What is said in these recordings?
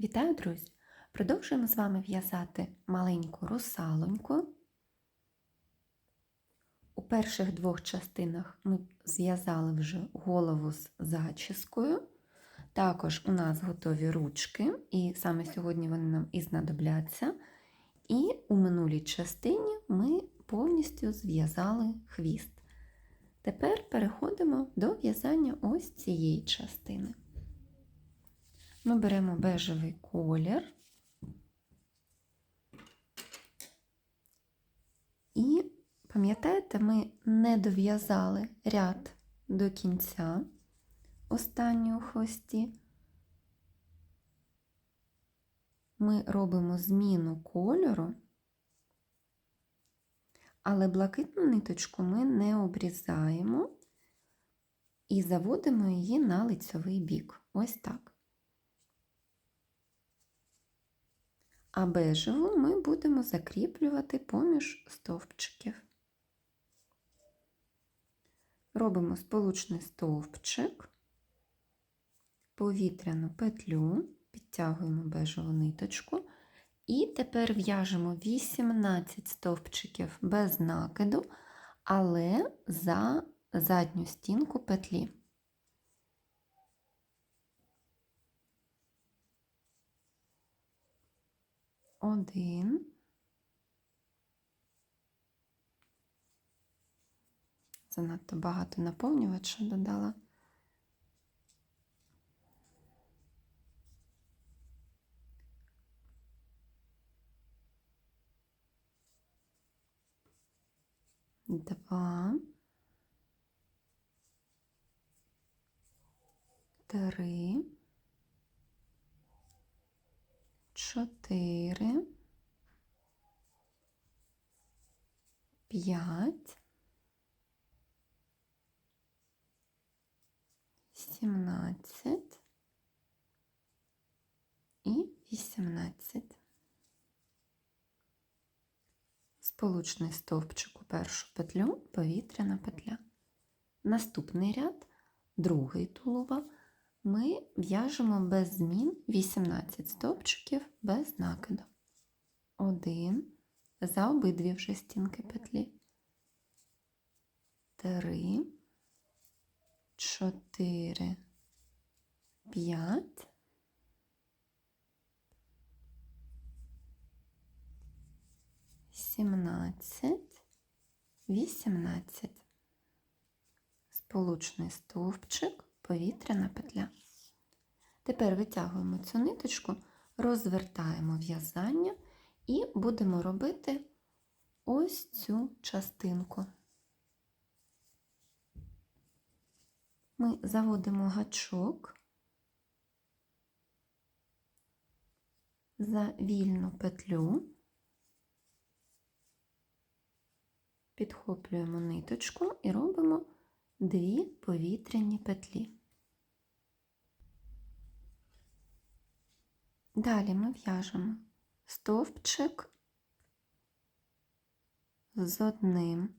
Вітаю, друзі! Продовжуємо з вами в'язати маленьку русалоньку. У перших двох частинах ми зв'язали вже голову з зачіскою. Також у нас готові ручки, і саме сьогодні вони нам і знадобляться. І у минулій частині ми повністю зв'язали хвіст. Тепер переходимо до в'язання ось цієї частини. Ми беремо бежевий колір і, пам'ятаєте, ми не дов'язали ряд до кінця останнього хвості. Ми робимо зміну кольору, але блакитну ниточку ми не обрізаємо і заводимо її на лицьовий бік. Ось так. А бежеву ми будемо закріплювати поміж стовпчиків. Робимо сполучний стовпчик, повітряну петлю, підтягуємо бежеву ниточку, і тепер в'яжемо 18 стовпчиків без накиду, але за задню стінку петлі. Один. Занадто багато наповнювача додала. Два. Три. Чотири, п'ять, сімнадцять і вісімнадцять. Сполучний стовпчик у першу петлю, повітряна петля. Наступний ряд, другий тулуба ми в'яжемо без змін 18 стовпчиків без накиду. Один за обидві вже стінки петлі. Три, чотири, п'ять. Сімнадцять, вісімнадцять. Сполучний стовпчик повітряна петля. Тепер витягуємо цю ниточку, розвертаємо в'язання і будемо робити ось цю частинку. Ми заводимо гачок за вільну петлю, підхоплюємо ниточку і робимо дві повітряні петлі. Далі ми в'яжемо стовпчик з одним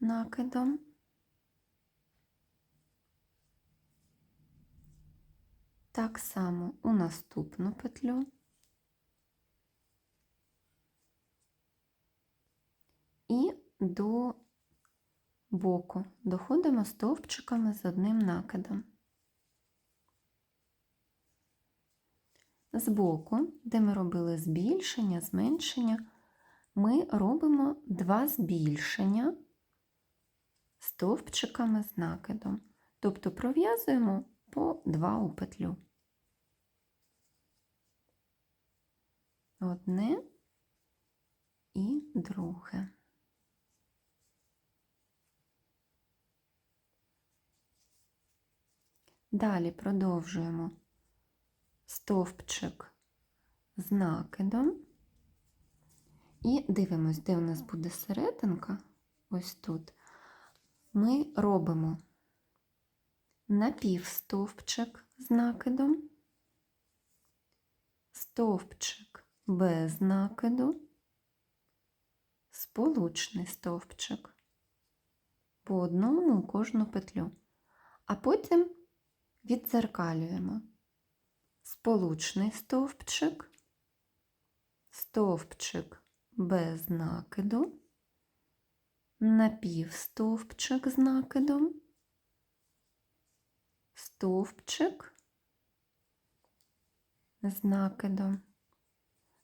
накидом. Так само у наступну петлю. І до боку доходимо стовпчиками з одним накидом. Збоку, де ми робили збільшення, зменшення, ми робимо два збільшення стовпчиками з накидом. Тобто пров'язуємо по два у петлю. Одне і друге. Далі продовжуємо стовпчик з накидом. І дивимось, де у нас буде серединка, ось тут. Ми робимо напівстовпчик з накидом, стовпчик без накиду, сполучний стовпчик по одному у кожну петлю, а потім віддзеркалюємо сполучний стовпчик, стовпчик без накиду, напівстовпчик з накидом, стовпчик з накидом.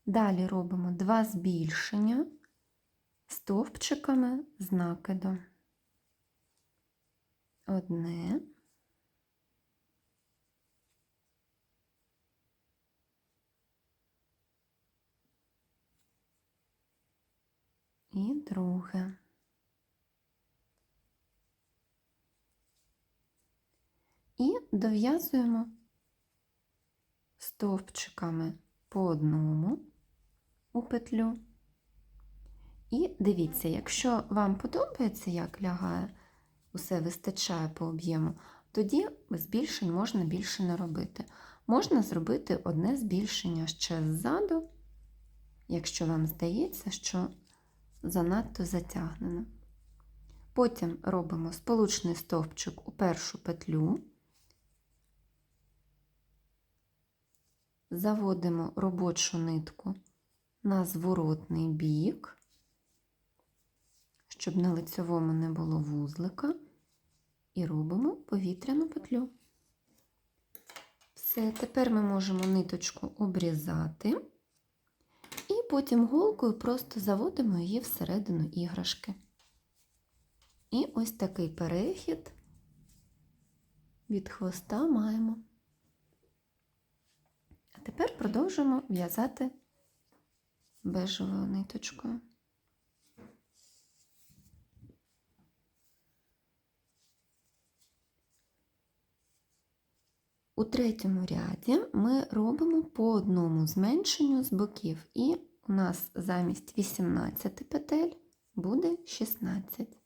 Далі робимо два збільшення стовпчиками з накидом. Одне. І друге. І дов'язуємо стовпчиками по одному у петлю. І дивіться, якщо вам подобається, як лягає, усе вистачає по об'єму, тоді збільшень можна більше не робити. Можна зробити одне збільшення ще ззаду, якщо вам здається, що занадто затягнено. Потім робимо сполучний стовпчик у першу петлю, заводимо робочу нитку на зворотний бік, щоб на лицьовому не було вузлика, і робимо повітряну петлю. Все, тепер ми можемо ниточку обрізати, потім голкою просто заводимо її всередину іграшки. І ось такий перехід від хвоста маємо. А тепер продовжуємо в'язати бежевою ниточкою. У третьому ряді ми робимо по одному зменшенню з боків, і у нас замість 18 петель буде 16.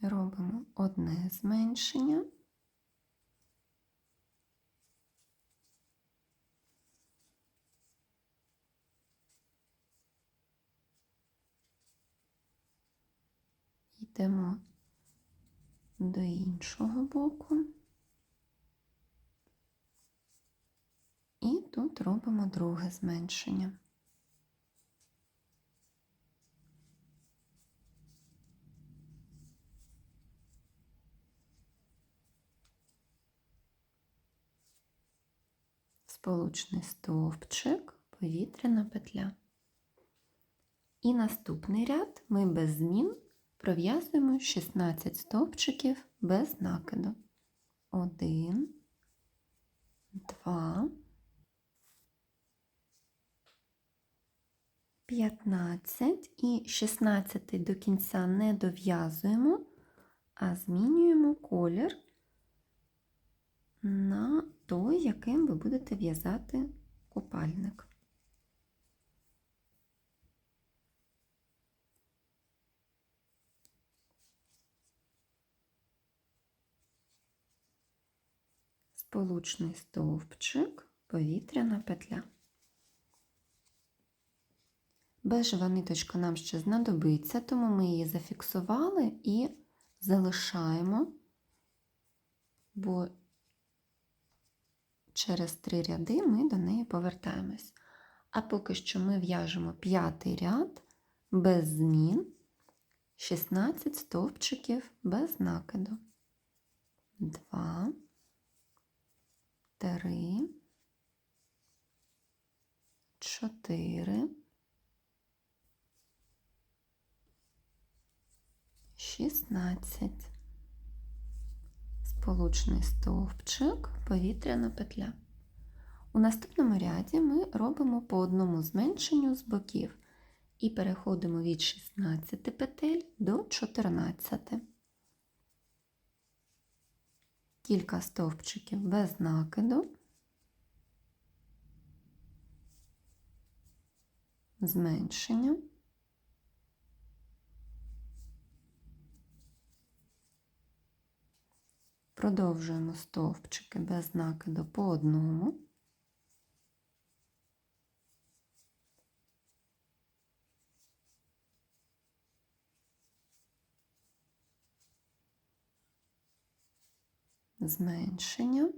Робимо одне зменшення. Йдемо до іншого боку. І тут робимо друге зменшення. Сполучний стовпчик, повітряна петля. І наступний ряд ми без змін пров'язуємо 16 стовпчиків без накиду. 1, 2, 15 і 16 до кінця не дов'язуємо, а змінюємо колір на той, яким ви будете в'язати купальник. Сполучний стовпчик, повітряна петля. Бежева ниточка нам ще знадобиться, тому ми її зафіксували і залишаємо, бо через три ряди ми до неї повертаємось. А поки що ми в'яжемо п'ятий ряд без змін, 16 стовпчиків без накиду. 2, 3, 4, 16. Сполучний стовпчик, повітряна петля. У наступному ряді ми робимо по одному зменшенню з боків і переходимо від 16 петель до 14. Кілька стовпчиків без накиду, зменшення. Продовжуємо стовпчики без накиду по одному. Зменшення.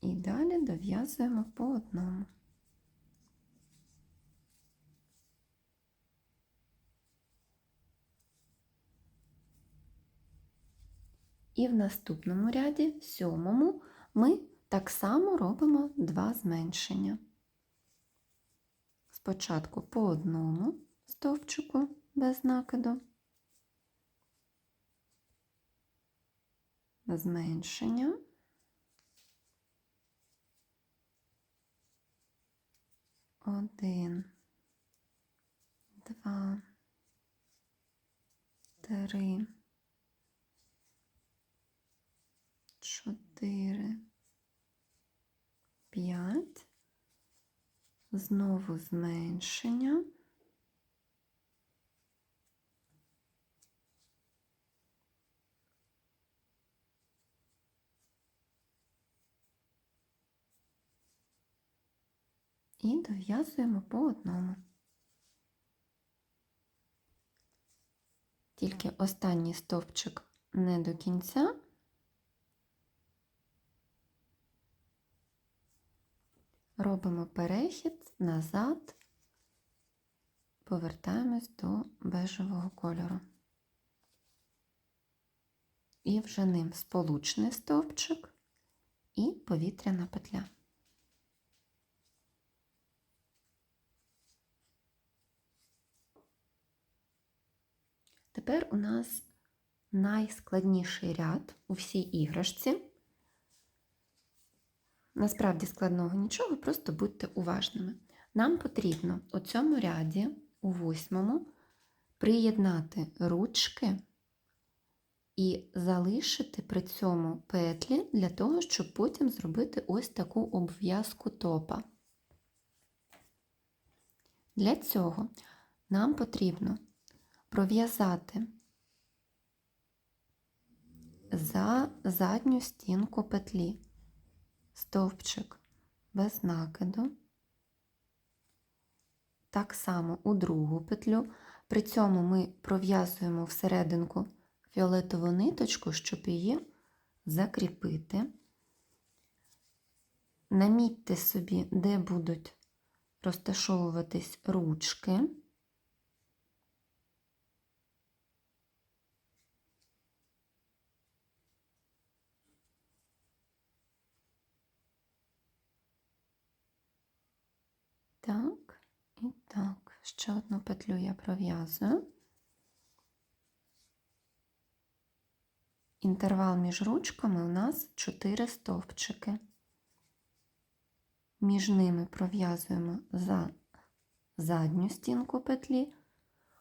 І далі дов'язуємо по одному. І в наступному ряді, сьомому, ми так само робимо два зменшення. Спочатку по одному стовпчику без накиду, зменшення. Один, два, три, чотири, п'ять, знову зменшення. І дов'язуємо по одному. Тільки останній стовпчик не до кінця. Робимо перехід назад, повертаємось до бежевого кольору. І вже ним сполучний стовпчик і повітряна петля. Тепер у нас найскладніший ряд у всій іграшці. Насправді складного нічого, просто будьте уважними. Нам потрібно у цьому ряді, у восьмому, приєднати ручки і залишити при цьому петлі для того, щоб потім зробити ось таку обв'язку топа. Для цього нам потрібно пров'язати за задню стінку петлі стовпчик без накиду, так само у другу петлю. При цьому ми пров'язуємо всерединку фіолетову ниточку, щоб її закріпити. Намітьте собі, де будуть розташовуватись ручки. Так, і так, ще одну петлю я пров'язую. Інтервал між ручками у нас 4 стовпчики. Між ними пров'язуємо за задню стінку петлі,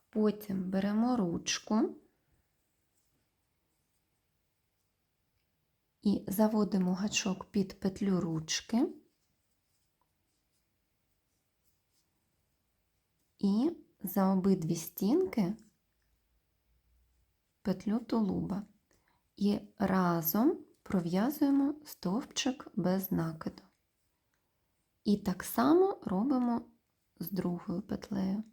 потім беремо ручку і заводимо гачок під петлю ручки. І за обидві стінки петлю тулуба. І разом пров'язуємо стовпчик без накиду. І так само робимо з другою петлею.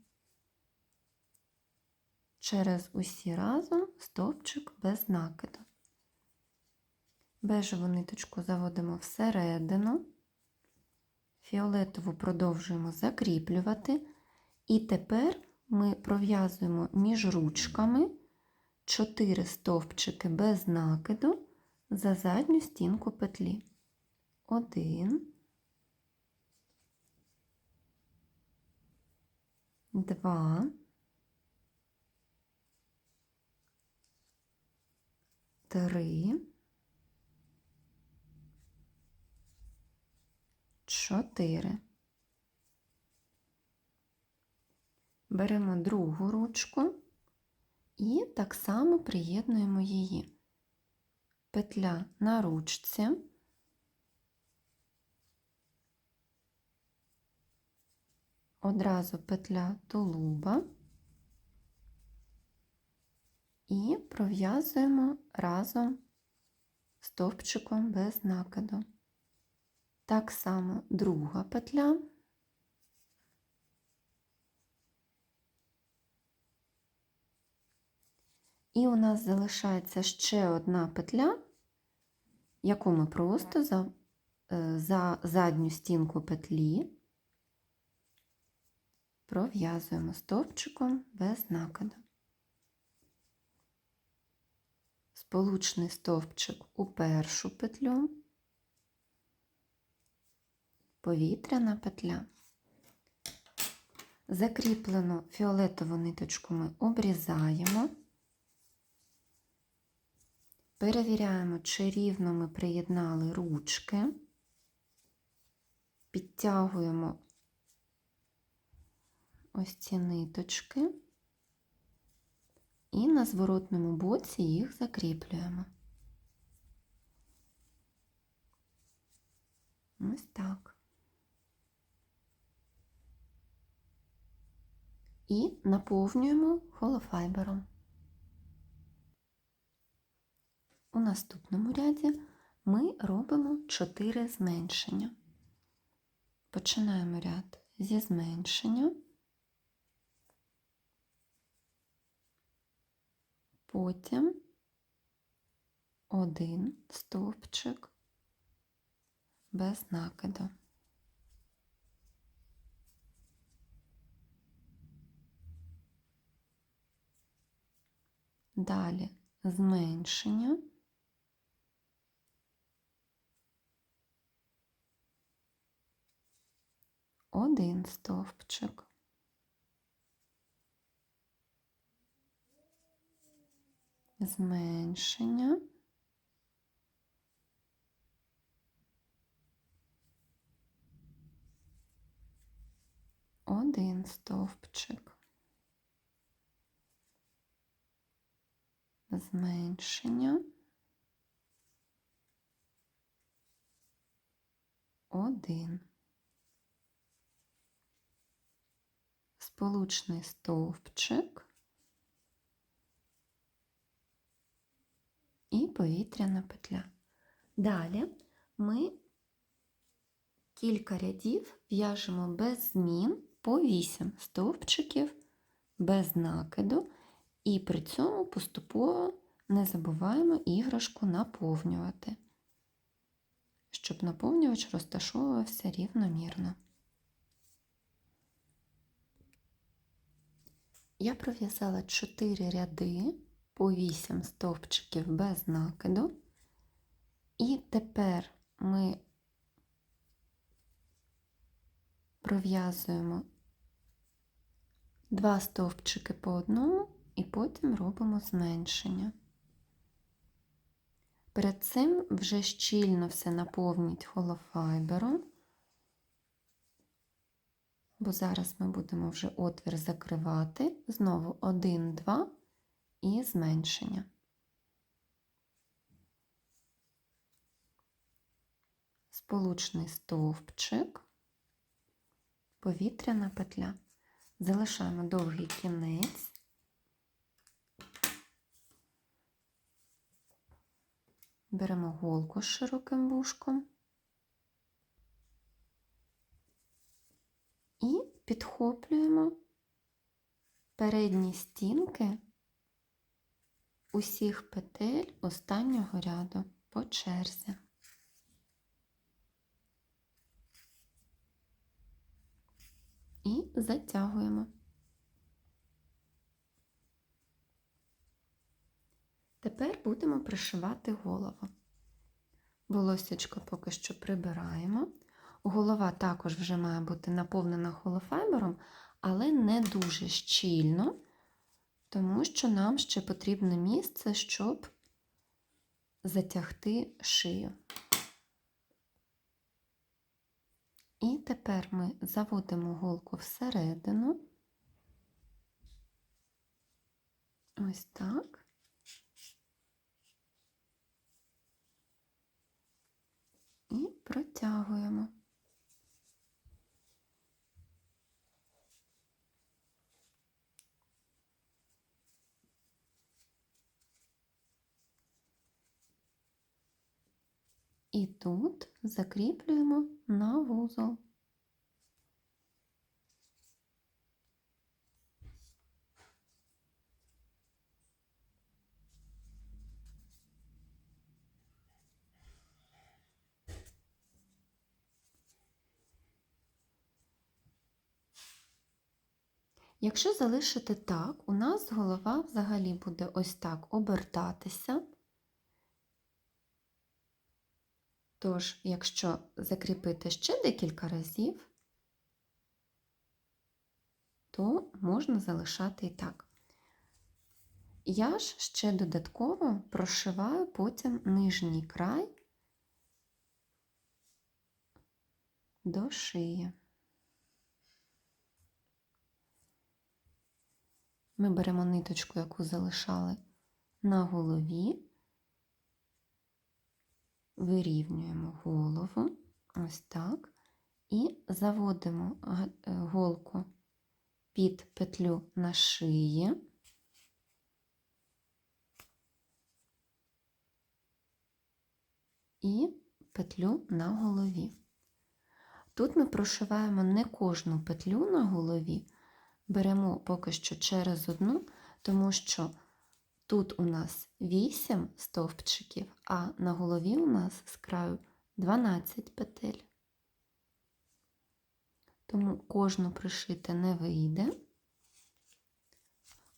Через усі разом стовпчик без накиду. Бежеву ниточку заводимо всередину, фіолетову продовжуємо закріплювати. І тепер ми пров'язуємо між ручками 4 стовпчики без накиду за задню стінку петлі. Один, два, три, чотири. Беремо другу ручку і так само приєднуємо її. Петля на ручці, одразу петля тулуба і пров'язуємо разом стовпчиком без накиду. Так само друга петля. І у нас залишається ще одна петля, яку ми просто за, е, за задню стінку петлі пров'язуємо стовпчиком без накиду. Сполучний стовпчик у першу петлю, повітряна петля. Закріплену фіолетову ниточку ми обрізаємо. Перевіряємо, чи рівно ми приєднали ручки, підтягуємо ось ці ниточки і на зворотному боці їх закріплюємо. Ось так. І наповнюємо холофайбером. У наступному ряді ми робимо 4 зменшення. Починаємо ряд зі зменшення, потім один стовпчик без накиду. Далі зменшення. Один стовпчик. Зменшення. Один стовпчик. Зменшення. Один. Сполучний стовпчик і повітряна петля. Далі ми кілька рядів в'яжемо без змін по 8 стовпчиків без накиду, і при цьому поступово не забуваємо іграшку наповнювати, щоб наповнювач розташовувався рівномірно. Я пров'язала 4 ряди по 8 стовпчиків без накиду, і тепер ми пров'язуємо 2 стовпчики по одному і потім робимо зменшення. Перед цим вже щільно все наповніть холофайбером бо зараз ми будемо вже отвір закривати. Знову 1, 2 і зменшення. Сполучний стовпчик, повітряна петля. Залишаємо довгий кінець. Беремо голку з широким вушком. і підхоплюємо передні стінки усіх петель останнього ряду по черзі. І затягуємо. Тепер будемо пришивати голову. Волосечко поки що прибираємо. Голова також вже має бути наповнена холофайбером, але не дуже щільно, тому що нам ще потрібне місце, щоб затягти шию. І тепер ми заводимо голку всередину. Ось так. І протягуємо. і тут закріплюємо на вузол. Якщо залишити так, у нас голова взагалі буде ось так обертатися. Тож, якщо закріпити ще декілька разів, то можна залишати і так. Я ж ще додатково прошиваю потім нижній край до шиї. Ми беремо ниточку, яку залишали на голові, вирівнюємо голову, ось так, і заводимо е, голку під петлю на шиї. І петлю на голові. Тут ми прошиваємо не кожну петлю на голові, беремо поки що через одну, тому що тут у нас 8 стовпчиків, а на голові у нас з краю 12 петель. Тому кожну пришити не вийде,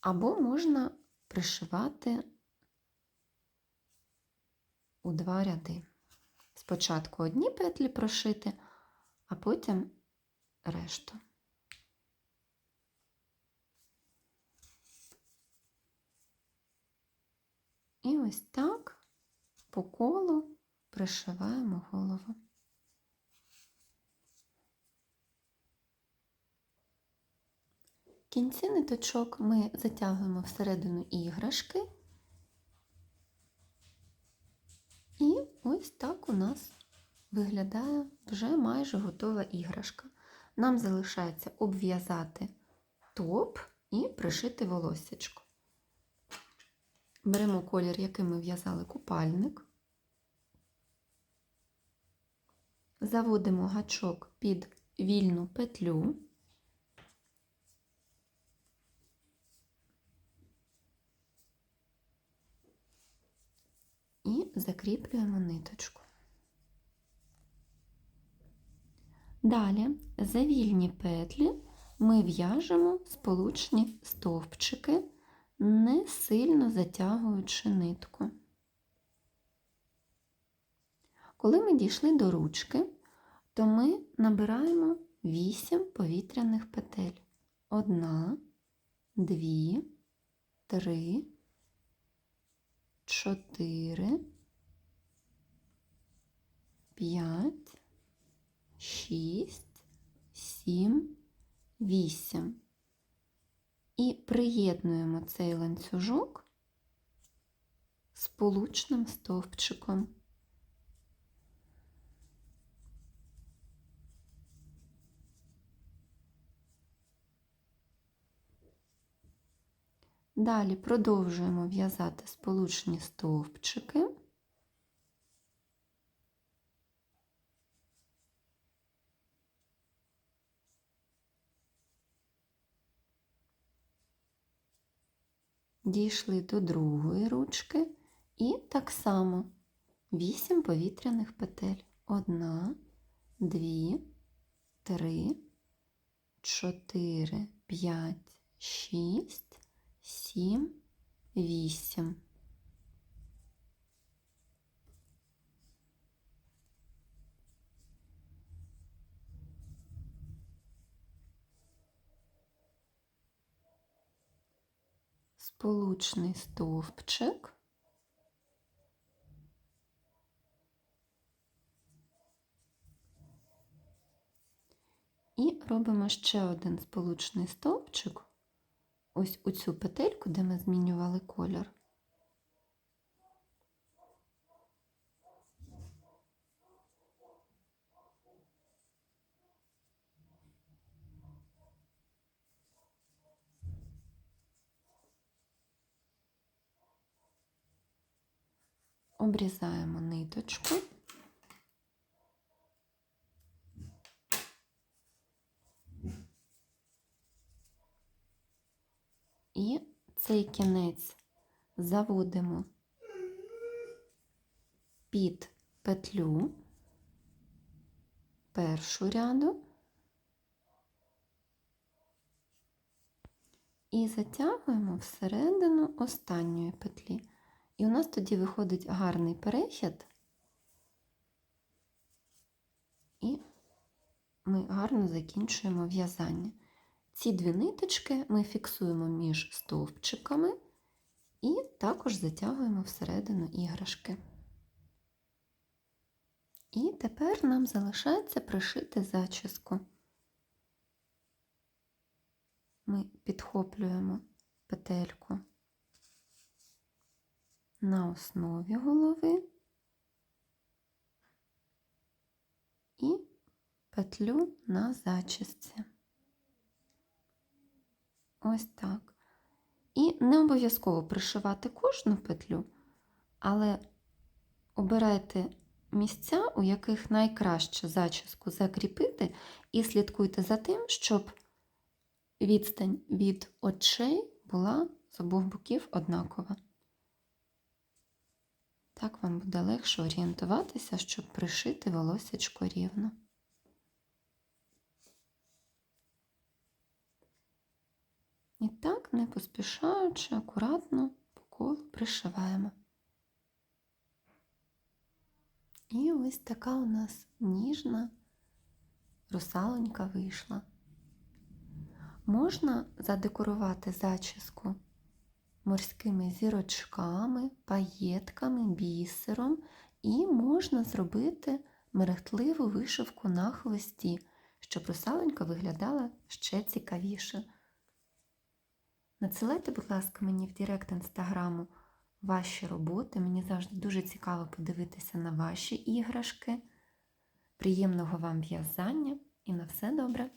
або можна пришивати у два ряди. Спочатку одні петлі прошити, а потім решту. І ось так по колу пришиваємо голову. Кінці ниточок ми затягуємо всередину іграшки. І ось так у нас виглядає вже майже готова іграшка. Нам залишається обв'язати топ і пришити волосечко. Беремо колір, яким ми в'язали купальник, заводимо гачок під вільну петлю. І закріплюємо ниточку. Далі за вільні петлі ми в'яжемо сполучні стовпчики не сильно затягуючи нитку. Коли ми дійшли до ручки, то ми набираємо 8 повітряних петель. Одна, дві, три, чотири, п'ять, шість, сім, вісім і приєднуємо цей ланцюжок сполучним стовпчиком. Далі продовжуємо в'язати сполучні стовпчики. Дійшли до другої ручки і так само 8 повітряних петель. Одна, дві, три, чотири, п'ять, шість, сім, вісім. Сполучний стовпчик. І робимо ще один сполучний стовпчик, ось у цю петельку, де ми змінювали колір. Обрізаємо ниточку. І цей кінець заводимо під петлю першу ряду і затягуємо всередину останньої петлі. І у нас тоді виходить гарний перехід, і ми гарно закінчуємо в'язання. Ці дві ниточки ми фіксуємо між стовпчиками і також затягуємо всередину іграшки. І тепер нам залишається пришити зачіску. Ми підхоплюємо петельку на основі голови і петлю на зачісці. Ось так. І не обов'язково пришивати кожну петлю, але обирайте місця, у яких найкраще зачіску закріпити, і слідкуйте за тим, щоб відстань від очей була з обох боків однакова. Так вам буде легше орієнтуватися, щоб пришити волосечко рівно. І так, не поспішаючи, акуратно по колу пришиваємо. І ось така у нас ніжна русалонька вийшла. Можна задекорувати зачіску морськими зірочками, паєтками, бісером, і можна зробити мерехтливу вишивку на хвості, щоб русалонька виглядала ще цікавіше. Надсилайте, будь ласка, мені в Директ інстаграму ваші роботи. Мені завжди дуже цікаво подивитися на ваші іграшки. Приємного вам в'язання і на все добре!